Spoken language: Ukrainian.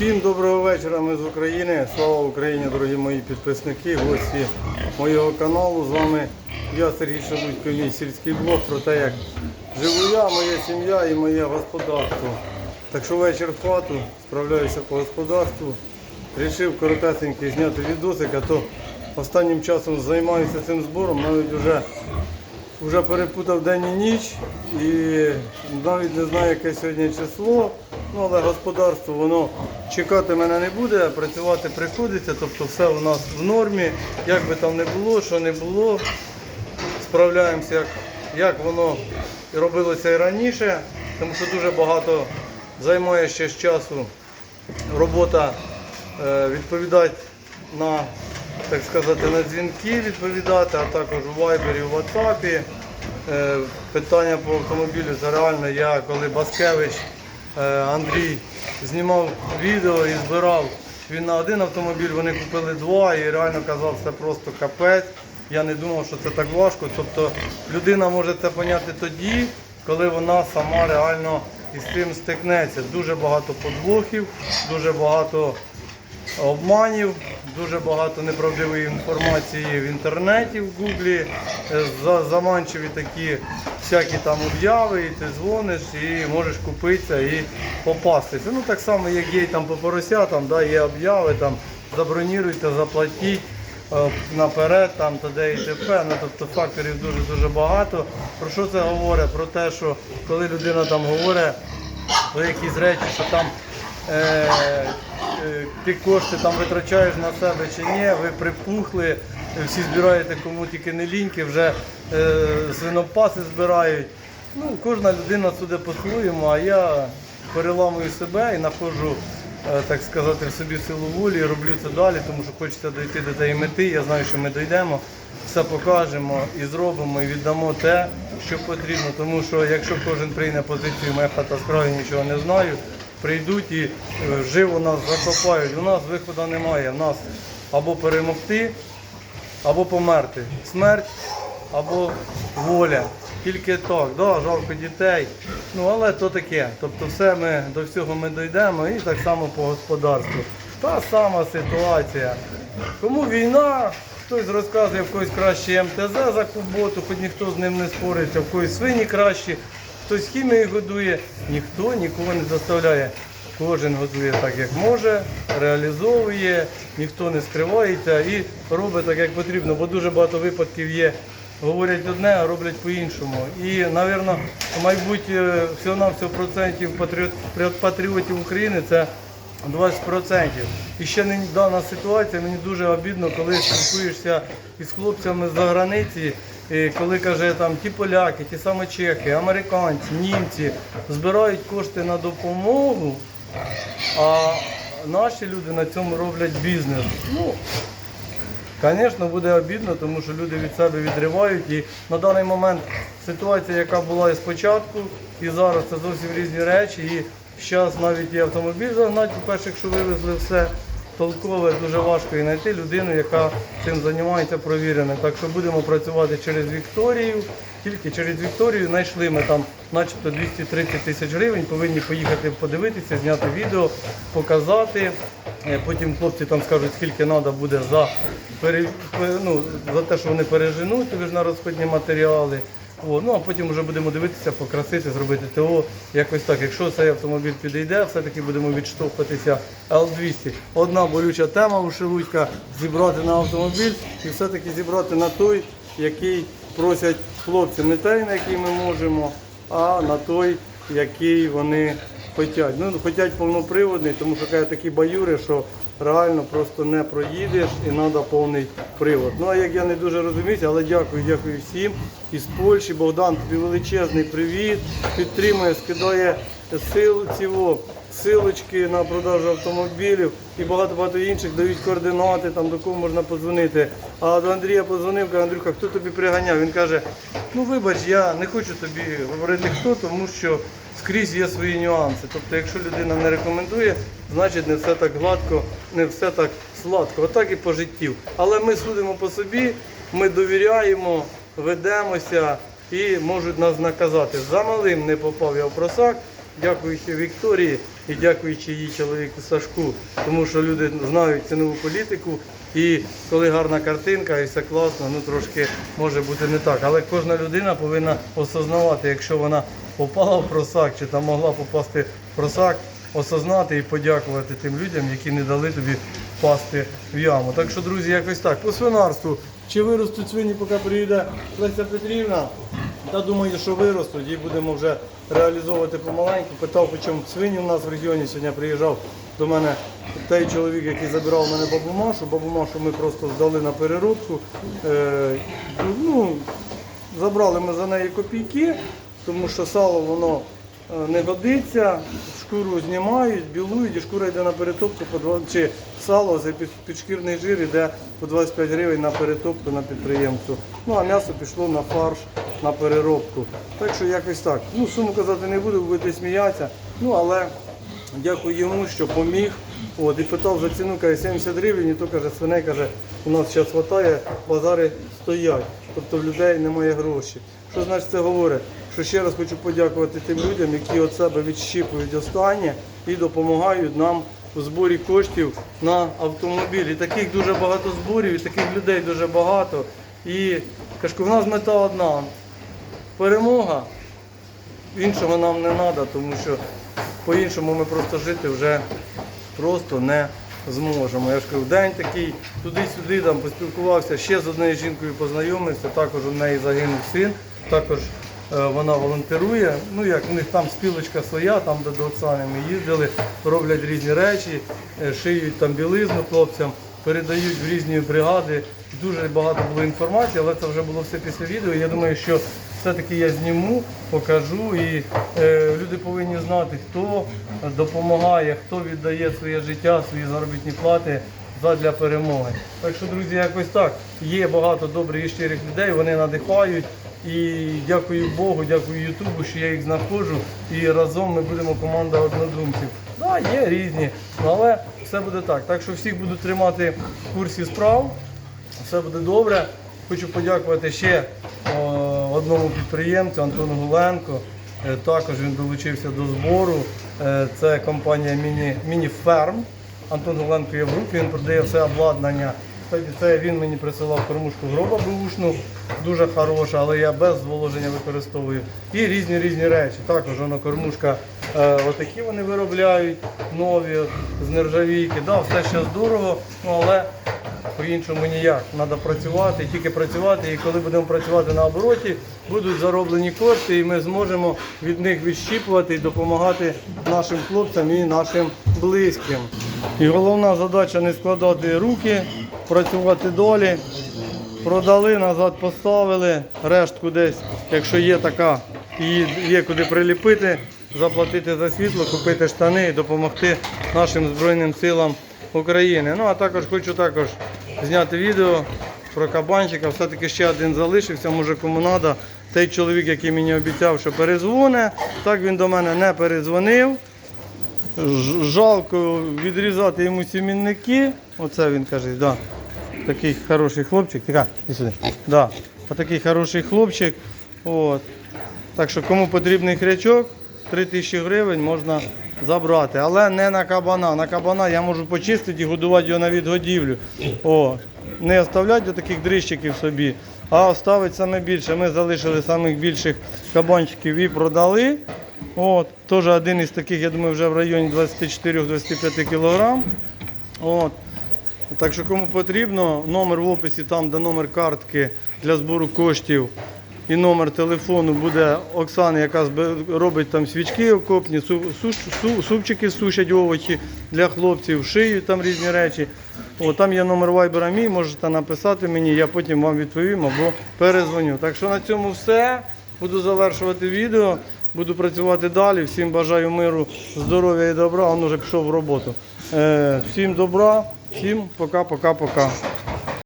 Всім доброго вечора, ми з України. Слава Україні, дорогі мої підписники, гості моєго каналу. З вами я, Сергій Шелудько, мій сільський блог про те, як живу я, моя сім'я і моє господарство. Так що вечір в хату, справляюся по господарству. Рішив коротесенький зняти відосик, а то останнім часом займаюся цим збором, навіть вже вже перепутав день і ніч і навіть не знаю, яке сьогодні число. Ну, але господарство воно чекати мене не буде, а працювати приходиться, тобто все у нас в нормі. Як би там не було, що не було, справляємося, як, як воно робилося і раніше, тому що дуже багато займає ще з часу робота е, відповідати на, так сказати, на дзвінки відповідати, а також у Viber, у WhatsApp. Е, Питання по автомобілю це реально я, коли Баскевич Андрій знімав відео і збирав. Він на один автомобіль, вони купили два і реально казав, це просто капець. Я не думав, що це так важко. Тобто людина може це поняти тоді, коли вона сама реально із цим стикнеться. Дуже багато подвохів, дуже багато обманів, дуже багато неправдивої інформації в інтернеті, в гуглі, е, заманчиві такі всякі там обяви, і ти дзвониш і можеш купитися і попастися. Ну так само, як є там по поросятам, да, є обяви, там заброніруйте, заплатіть. е, Наперед, там т.д. і т.п. Ну, тобто факторів дуже-дуже багато. Про що це говорить? Про те, що коли людина там говорить про якісь речі, що там е, е, ти кошти там витрачаєш на себе чи ні, ви припухли, всі збираєте кому тільки не ліньки, вже е, свинопаси збирають. Ну, кожна людина суде по-своєму, а я переламую себе і знаходжу, е, так сказати, в собі силу волі і роблю це далі, тому що хочеться дойти до тієї мети. Я знаю, що ми дійдемо, все покажемо і зробимо, і віддамо те, що потрібно. Тому що якщо кожен прийме позицію, моя хата краю нічого не знаю, прийдуть і е, живо нас закопають. У нас виходу немає. У нас або перемогти, або померти. Смерть або воля. Тільки так, да, жалко дітей. Ну але то таке. Тобто все ми до всього ми дійдемо і так само по господарству. Та сама ситуація. Кому війна, хтось розказує, в когось краще МТЗ за куботу, хоч ніхто з ним не спориться, в когось свині кращі, хтось хімією годує, ніхто нікого не заставляє. Кожен годує так, як може, реалізовує, ніхто не скривається і робить так, як потрібно, бо дуже багато випадків є. Говорять одне, а роблять по-іншому. І, мабуть, е, всього-навсього процентів патріот- патріотів України це 20%. І ще не дана ситуація, мені дуже обідно, коли спілкуєшся із хлопцями з-за границі, коли каже, там ті поляки, ті самі чехи, американці, німці збирають кошти на допомогу, а наші люди на цьому роблять бізнес. Ну, Звісно, буде обідно, тому що люди від себе відривають. І на даний момент ситуація, яка була і спочатку, і зараз це зовсім різні речі. І зараз навіть і автомобіль загнати, по-перше, якщо вивезли все толкове, дуже важко і знайти людину, яка цим займається провіреним. Так що будемо працювати через Вікторію. Тільки через Вікторію знайшли ми там начебто 230 тисяч гривень, повинні поїхати подивитися, зняти відео, показати. Е, Потім хлопці там скажуть, скільки треба буде за, ну, за те, що вони переженуть ви ж на розходні матеріали. О, ну а потім вже будемо дивитися, покрасити, зробити ТО. Якось так. Якщо цей автомобіль підійде, все-таки будемо відштовхуватися Л-200. Одна болюча тема у Шелудька зібрати на автомобіль і все-таки зібрати на той, який просять хлопці. Не той, на який ми можемо, а на той, який вони хочуть. Ну, хочуть повноприводний, тому що кажуть, такі баюри, що реально просто не проїдеш і треба повний привод. Ну а як я не дуже розуміюся, але дякую, дякую всім. Із Польщі Богдан, тобі величезний привіт. Підтримує, скидає силу цього. Силочки на продажу автомобілів і багато-багато інших дають координати, там до кого можна подзвонити. А до Андрія подзвонив, каже, Андрюха, хто тобі приганяв? Він каже, ну вибач, я не хочу тобі говорити хто, тому що скрізь є свої нюанси. Тобто, якщо людина не рекомендує, значить не все так гладко, не все так сладко. Отак і по життю. Але ми судимо по собі, ми довіряємо, ведемося і можуть нас наказати. За малим не попав я в просак. Дякуючи Вікторії, і дякуючи її чоловіку Сашку, тому що люди знають цінову політику. І коли гарна картинка і все класно, ну трошки може бути не так. Але кожна людина повинна осознавати, якщо вона попала в просак чи там могла попасти в просак, осознати і подякувати тим людям, які не дали тобі впасти в яму. Так що, друзі, якось так. По свинарству. Чи виростуть свині, поки приїде Леся Петрівна? Та думаю, що виростуть і будемо вже реалізовувати помаленьку. Питав, по чому свині у нас в регіоні сьогодні приїжджав до мене той чоловік, який забирав мене бабу Машу. Бабу Машу ми просто здали на переробку. Е, ну, забрали ми за неї копійки, тому що сало воно не годиться, шкуру знімають, білують, і шкура йде на перетопку по два- чи сало за підшкірний жир йде по 25 гривень на перетопку на підприємство. Ну а м'ясо пішло на фарш, на переробку. Так що якось так. Ну, суму казати не буду, будете сміятися. Ну але дякую йому, що поміг. От, і питав за ціну, каже, 70 гривень, і то каже, свиней каже, у нас зараз вистачає, базари стоять. Тобто в людей немає грошей. Що значить це говорить? Що ще раз хочу подякувати тим людям, які від себе відщіпують останнє і допомагають нам у зборі коштів на автомобіль. Таких дуже багато зборів, і таких людей дуже багато. І кажу, у нас мета одна перемога. Іншого нам не треба, тому що по-іншому ми просто жити вже просто не зможемо. Я ж кажу, день такий, туди-сюди там поспілкувався, ще з однією жінкою познайомився, також у неї загинув син, також вона волонтерує. Ну як у них там спілочка своя, там до Оксани ми їздили, роблять різні речі, е, шиють там білизну хлопцям, передають в різні бригади. Дуже багато було інформації, але це вже було все після відео. Я думаю, що все-таки я зніму, покажу і е, люди повинні знати, хто допомагає, хто віддає своє життя, свої заробітні плати задля перемоги. Так що, друзі, якось так. Є багато добрих і щирих людей, вони надихають. І дякую Богу, дякую Ютубу, що я їх знаходжу. І разом ми будемо команда однодумців. Так, да, є різні, але все буде так. Так що всіх буду тримати в курсі справ. Все буде добре. Хочу подякувати ще о, одному підприємцю Антону Гуленко. Е, Також він долучився до збору. Е, Це компанія Міні, Мініферм. Антон Гуленко є в групі, він продає все обладнання. Кстати, це він мені присилав кормушку гроба бушну, дуже хороша, але я без зволоження використовую. І різні різні речі. Також воно кормушка, е, отакі вони виробляють, нові, з нержавійки. Да, все ще здорово, ну, але по-іншому ніяк. Треба працювати, тільки працювати. І коли будемо працювати на обороті, будуть зароблені кошти, і ми зможемо від них відщіпувати і допомагати нашим хлопцям і нашим близьким. І головна задача не складати руки, працювати долі. Продали, назад поставили, рештку десь, якщо є така, її є куди приліпити, заплатити за світло, купити штани і допомогти нашим Збройним силам України. Ну а також хочу також зняти відео про кабанчика. Все-таки ще один залишився, може кому треба. Той чоловік, який мені обіцяв, що перезвоне, так він до мене не перезвонив. Жалко відрізати йому сімінники. Оце він каже, да. Такий хороший хлопчик. Тіка, сюди. Да. Отакий хороший хлопчик. От. Так що кому потрібний хрячок, 3 тисячі гривень можна забрати. Але не на кабана. На кабана я можу почистити і годувати його на відгодівлю. О. Не оставляти таких дрищиків собі, а оставити саме більше. Ми залишили самих більших кабанчиків і продали. От, теж один із таких, я думаю, вже в районі 24-25 кілограм. От. Так що кому потрібно, номер в описі, там де номер картки для збору коштів і номер телефону буде Оксани, яка робить там свічки окопні, супчики сушать овочі для хлопців, шиють там різні речі. О, там є номер вайбера мій, можете написати мені, я потім вам відповім або перезвоню. Так що на цьому все. Буду завершувати відео, буду працювати далі. Всім бажаю миру, здоров'я і добра. Он уже пішов в роботу. Е, всім добра, всім пока-пока-пока.